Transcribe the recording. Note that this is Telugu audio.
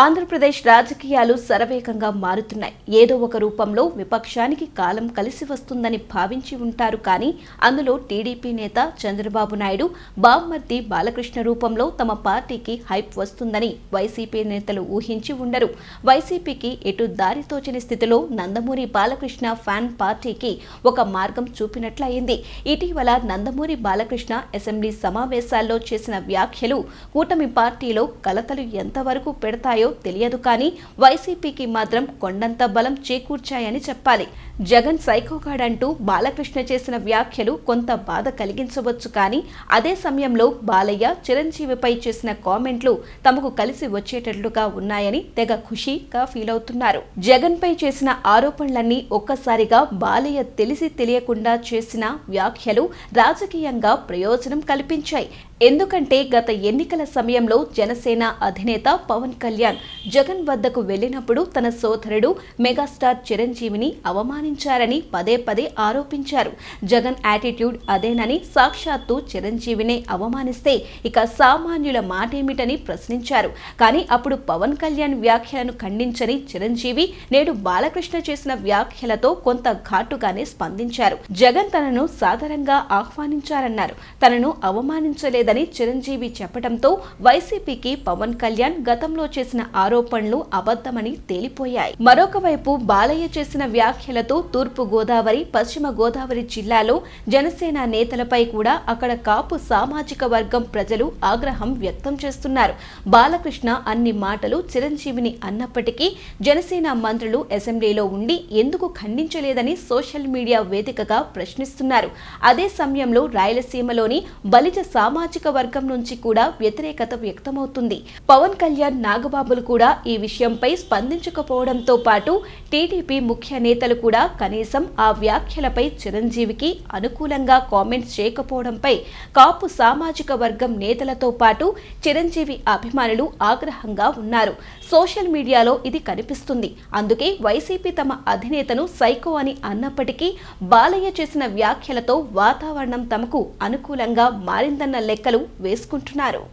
ఆంధ్రప్రదేశ్ రాజకీయాలు శరవేగంగా మారుతున్నాయి. ఏదో ఒక రూపంలో విపక్షానికి కాలం కలిసి వస్తుందని భావించి ఉంటారు కానీ అందులో టీడీపీ నేత చంద్రబాబు నాయుడు బామ్మర్ది బాలకృష్ణ రూపంలో తమ పార్టీకి హైప్ వస్తుందని వైసీపీ నేతలు ఊహించి ఉండరు. వైసీపీకి ఎటు దారి తోచని స్థితిలో నందమూరి బాలకృష్ణ ఫ్యాన్ పార్టీకి ఒక మార్గం చూపినట్లయింది. ఇటీవల నందమూరి బాలకృష్ణ అసెంబ్లీ సమావేశాల్లో చేసిన వ్యాఖ్యలు కూటమి పార్టీలో కలతలు ఎంతవరకు పెడతాయో తెలియదు కానీ వైసీపీకి మాత్రం కొండంత బలం చేకూర్చాయని చెప్పాలి. జగన్ సైకోగాడంటూ బాలకృష్ణ చేసిన వ్యాఖ్యలు కొంత బాధ కలిగించవచ్చు కానీ అదే సమయంలో బాలయ్య చిరంజీవిపై చేసిన కామెంట్లు తమకు కలిసి వచ్చేటట్లుగా ఉన్నాయని తెగ ఖుషీగా ఫీల్ అవుతున్నారు. జగన్ పై చేసిన ఆరోపణలన్నీ ఒక్కసారిగా బాలయ్య తెలిసి తెలియకుండా చేసిన వ్యాఖ్యలు రాజకీయంగా ప్రయోజనం కల్పించాయి. ఎందుకంటే గత ఎన్నికల సమయంలో జనసేన అధినేత పవన్ కళ్యాణ్ జగన్. వద్దకు వెళ్ళినప్పుడు తన సోదరుడు మెగాస్టార్ చిరంజీవిని అవమానించారని పదే పదే ఆరోపించారు. జగన్ యాటిట్యూడ్ అదేనని సాక్షాత్తు చిరంజీవినే అవమానిస్తే ఇక సామాన్యుల మాటేమిటని ప్రశ్నించారు. కానీ అప్పుడు పవన్ కళ్యాణ్ వ్యాఖ్యలను ఖండించని చిరంజీవి నేడు బాలకృష్ణ చేసిన వ్యాఖ్యలతో కొంత ఘాటుగానే స్పందించారు. జగన్ తనను సాధారణంగా ఆహ్వానించారన్నారు. తనను అవమానించలేదని చిరంజీవి చెప్పడంతో వైసీపీకి పవన్ కళ్యాణ్ గతంలో చేసిన ఆరోపణలు అబద్ధమని తేలిపోయాయి. మరొక వైపు బాలయ్య చేసిన వ్యాఖ్యలతో తూర్పు గోదావరి పశ్చిమ గోదావరి జిల్లాలో జనసేన నేతలపై కూడా అక్కడ కాపు సామాజిక వర్గం ప్రజలు ఆగ్రహం వ్యక్తం చేస్తున్నారు. బాలకృష్ణ అన్ని మాటలు చిరంజీవిని అన్నప్పటికీ జనసేన మంత్రులు అసెంబ్లీలో ఉండి ఎందుకు ఖండించలేదని సోషల్ మీడియా వేదికగా ప్రశ్నిస్తున్నారు. అదే సమయంలో రాయలసీమలోని బలిజ సామాజిక వర్గం నుంచి కూడా వ్యతిరేకత వ్యక్తమవుతుంది. పవన్ కళ్యాణ్ నాగబాబు నాగబాబులు కూడా ఈ విషయంపై స్పందించకపోవడంతో పాటు టీడీపీ ముఖ్య నేతలు కూడా కనీసం ఆ వ్యాఖ్యలపై చిరంజీవికి అనుకూలంగా కామెంట్స్ చేయకపోవడంపై కాపు సామాజిక వర్గం నేతలతో పాటు చిరంజీవి అభిమానులు ఆగ్రహంగా ఉన్నారు. సోషల్ మీడియాలో ఇది కనిపిస్తుంది. అందుకే వైసీపీ తమ అధినేతను సైకో అని అన్నప్పటికీ బాలయ్య చేసిన వ్యాఖ్యలతో వాతావరణం తమకు అనుకూలంగా మారిందన్న లెక్కలు వేసుకుంటున్నారు.